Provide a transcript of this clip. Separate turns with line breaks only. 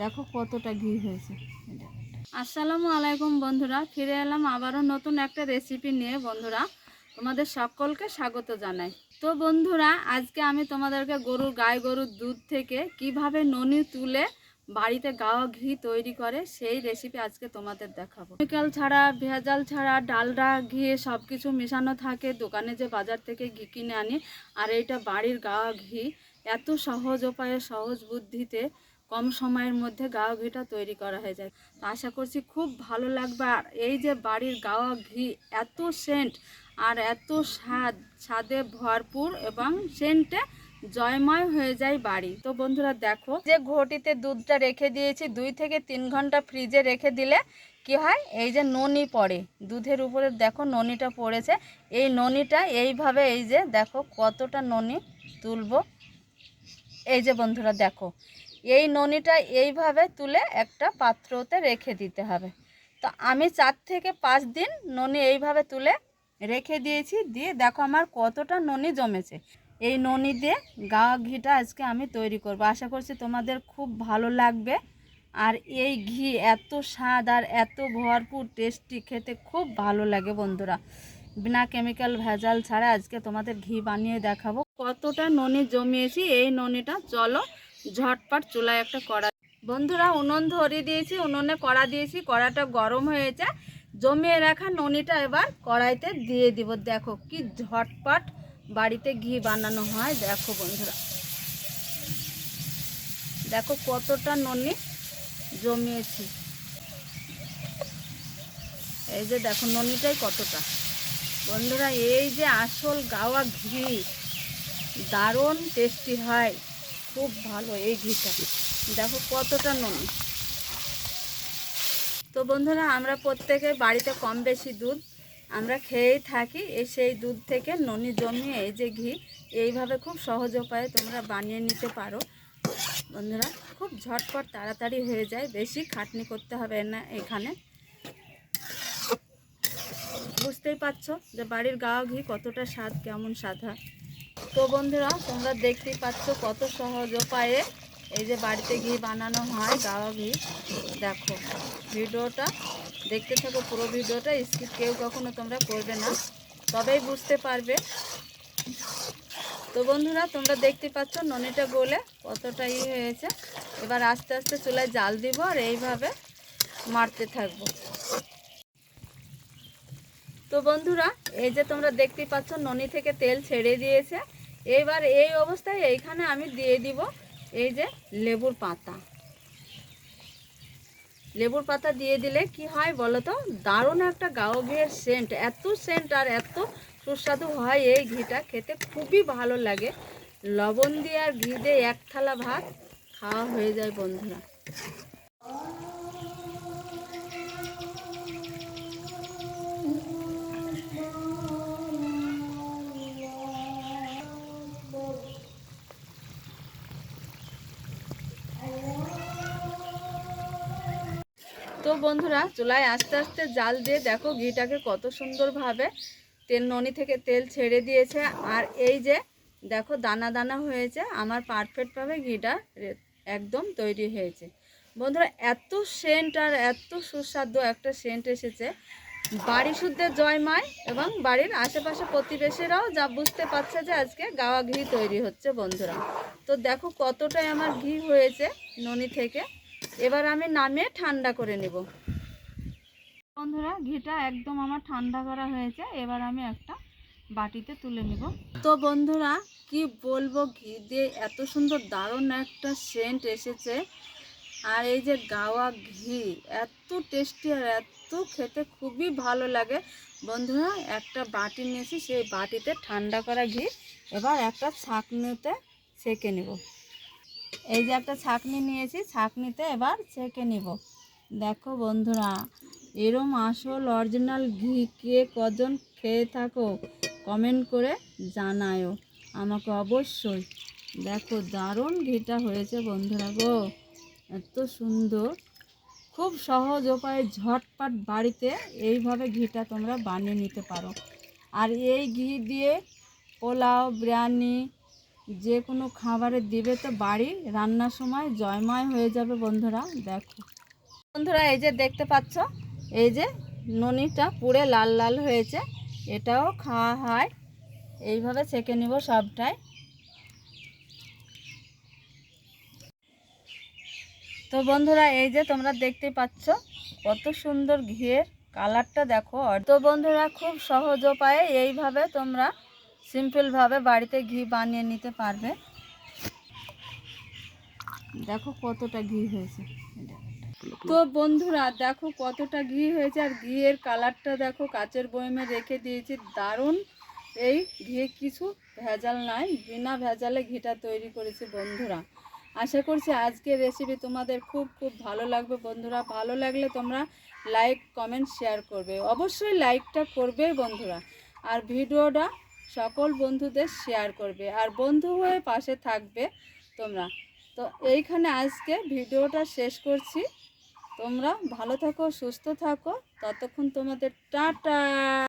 দেখো কতটা ঘি হয়েছে। আসসালামু আলাইকুম বন্ধুরা, ফিরে এলাম আবারও নতুন একটা রেসিপি নিয়ে। বন্ধুরা, তোমাদের সকলকে স্বাগত জানাই। তো বন্ধুরা, আজকে আমি তোমাদেরকে গরুর গায়ে গরুর দুধ থেকে কীভাবে ননি তুলে বাড়িতে গাওয়া ঘি তৈরি করে, সেই রেসিপি আজকে তোমাদের দেখাবো। কেমিক্যাল ছাড়া, ভেজাল ছাড়া, ডালডা ঘি সব কিছু মেশানো থাকে। দোকানে যে বাজার থেকে ঘি কিনে আনি, আর এইটা বাড়ির গাওয়া ঘি। এত সহজ উপায়ে, সহজ বুদ্ধিতে কম সময়ের মধ্যে গাওয়া ঘিটা তৈরি করা হয়ে যায়। তো আশা করছি খুব ভালো লাগবে। আর এই যে বাড়ির গাওয়া ঘি, এত সেন্ট আর এত স্বাদ, স্বাদে ভরপুর এবং সেন্টে জয়ময় হয়ে যায় বাড়ি। তো বন্ধুরা দেখো, যে ঘটিতে দুধটা রেখে দিয়েছি, দুই থেকে তিন ঘণ্টা ফ্রিজে রেখে দিলে কি হয়? এই যে ননি পড়ে। দুধের উপরে দেখো ননিটা পড়েছে। এই ননিটা এইভাবে, এই যে দেখো কতটা ননি তুলবো। এই যে বন্ধুরা দেখো এই ননিটা এইভাবে তুলে একটা পাত্রতে রেখে দিতে হবে। তো আমি চার থেকে পাঁচ দিন ননি এইভাবে তুলে রেখে দিয়েছি। দিয়ে দেখো আমার কতটা ননি জমেছে। এই ননি দিয়ে গা ঘিটা আজকে আমি তৈরি করব। আশা করছি তোমাদের খুব ভালো লাগবে। আর এই ঘি এত স্বাদ আর এত ভরপুর টেস্টি, খেতে খুব ভালো লাগে বন্ধুরা। বিনা কেমিক্যাল ভেজাল ছাড়া আজকে তোমাদের ঘি বানিয়ে দেখাবো। কতটা ননি জমিয়েছি, এই ননিটা চলো ঝটপট চুলায় একটা কড়া বন্ধুরা উনুন ধরিয়ে দিয়েছি, উনুনে কড়া দিয়েছি, কড়াটা গরম হয়েছে। জমিয়ে রাখা ননিটা এবার কড়াইতে দিয়ে দিব। দেখো কি ঝটপট বাড়িতে ঘি বানানো হয়। দেখো বন্ধুরা, দেখো কতটা ননি জমিয়েছি। এই যে দেখো ননিটাই কতটা। বন্ধুরা, এই যে আসল গাওয়া ঘি, দারুণ টেস্টি হয়। খুব ভালো এই ঘিটা। দেখো কতটা নুন। তো বন্ধুরা, আমরা প্রত্যেকে বাড়িতে কম বেশি দুধ আমরা খেয়েই থাকি সেই দুধ থেকে ননি জমিয়ে এই যে ঘি, এইভাবে খুব সহজ উপায়ে তোমরা বানিয়ে নিতে পারো। বন্ধুরা, খুব ঝটপট তাড়াতাড়ি হয়ে যায়, বেশি খাটনি করতে হবে না এখানে। বুঝতেই পারছ যে বাড়ির গাওয়া ঘি কতটা স্বাদ, কেমন স্বাদ হয়। তো বন্ধুরা, তোমরা দেখতেই পাচ্ছ কত সহজ উপায়ে এই যে বাড়িতে ঘি বানানো হয়, গাওয়া ঘি। দেখো, ভিডিওটা দেখতে থাকো, পুরো ভিডিওটা স্কিপ কেউ কখনো তোমরা করবে না, তবেই বুঝতে পারবে। তো বন্ধুরা, তোমরা দেখতে পাচ্ছ ননিটা গলে কতটা ই হয়েছে। এবার আস্তে আস্তে চুলায় জাল দিব আর এইভাবে মারতে থাকব। তো বন্ধুরা, এই যে তোমরা দেখতেই পাচ্ছ, ননি থেকে তেল ছেড়ে দিয়েছে। এবার এই অবস্থায় এইখানে আমি দিয়ে দিব এই যে লেবুর পাতা। লেবুর পাতা দিয়ে দিলে কি হয় বলো তো দারুণ একটা গাও ঘিয়ের সেন্ট এত সেন্ট আর এত সুস্বাদু হয় এই ঘিটা, খেতে খুবই ভালো লাগে। লবণ দিয়ে আর ঘি দিয়ে এক থালা ভাত খাওয়া হয়ে যায় বন্ধুরা। বন্ধুরা, চুলায় আস্তে আস্তে জাল দিয়ে দেখো ঘিটাকে কত সুন্দরভাবে তেল ননি থেকে তেল ছেড়ে দিয়েছে। আর এই যে দেখো দানা দানা হয়েছে, আমার পারফেক্টভাবে ঘিটা একদম তৈরি হয়েছে। বন্ধুরা, এত সেন্ট আর এত সুস্বাদু একটা সেন্ট এসেছে। বাড়ি শুদ্ধের জয়মায় এবং বাড়ির আশেপাশে প্রতিবেশীরাও যা বুঝতে পারছে যে আজকে গাওয়া ঘি তৈরি হচ্ছে বন্ধুরা। তো দেখো কতটাই আমার ঘি হয়েছে ননি থেকে। এবার আমি নামিয়ে ঠান্ডা করে নেব। বন্ধুরা ঘিটা একদম আমার ঠান্ডা করা হয়েছে। এবার আমি একটা বাটিতে তুলে নেব। তো বন্ধুরা কি বলব ঘি দিয়ে এত সুন্দর দারুণ একটা সেন্ট এসেছে। আর এই যে গাওয়া ঘি এত টেস্টি আর এত খেতে খুবই ভালো লাগে। বন্ধুরা একটা বাটি নিয়েছি সেই বাটিতে ঠান্ডা করা ঘি। এবার একটা ছাঁকনিতে সেঁকে নেব। এই যে একটা ছাঁকনি নিয়েছি, ছাঁকনিতে এবার ছেঁকে নিব। দেখো বন্ধুরা, এরম আসল অরিজিনাল ঘি কে কজন খেয়ে থাকো কমেন্ট করে জানায়ও আমাকে অবশ্যই। দেখো দারুণ ঘিটা হয়েছে বন্ধুরা গো, এত সুন্দর। খুব সহজ উপায়ে ঝটপট বাড়িতে এইভাবে ঘিটা তোমরা বানিয়ে নিতে পারো। আর এই ঘি দিয়ে পোলাও, বিরিয়ানি যে কোনো খাবারে দিবে তো বাড়ি, রান্নার সময় জয়ময় হয়ে যাবে বন্ধুরা, দেখো। বন্ধুরা, এই যে দেখতে পাচ্ছ, এই যে ননিটা পুরে লাল লাল হয়েছে, এটাও খাওয়া হয়। এইভাবে ছেঁকে নিব সবটাই। তো বন্ধুরা, এই যে তোমরা দেখতে পাচ্ছ, কত সুন্দর ঘিয়ের কালারটা দেখো। তো বন্ধুরা, খুব সহজ উপায়ে এইভাবে তোমরা সিম্পলভাবে বাড়িতে ঘি বানিয়ে নিতে পারবে। দেখো কতটা ঘি হয়েছে। তো বন্ধুরা, দেখো কতটা ঘি হয়েছে আর ঘিয়ের কালারটা দেখো কাচের বয়মে রেখে দিয়েছি। দারুণ! এই ঘি কিছু ভেজাল নাই, বিনা ভেজালে ঘিটা তৈরি করেছি বন্ধুরা। আশা করছি আজকের রেসিপি তোমাদের খুব খুব ভালো লাগবে বন্ধুরা। ভালো লাগলে তোমরা লাইক কমেন্ট শেয়ার করবে। অবশ্যই লাইকটা করবে বন্ধুরা। আর ভিডিওটা সকল বন্ধুদের শেয়ার করবে। আর বন্ধু হয়ে পাশে থাকবে তোমরা। তো এইখানে আজকে ভিডিওটা শেষ করছি। তোমরা ভালো থাকো, সুস্থ থাকো। ততক্ষণ তোমাদের টাটা!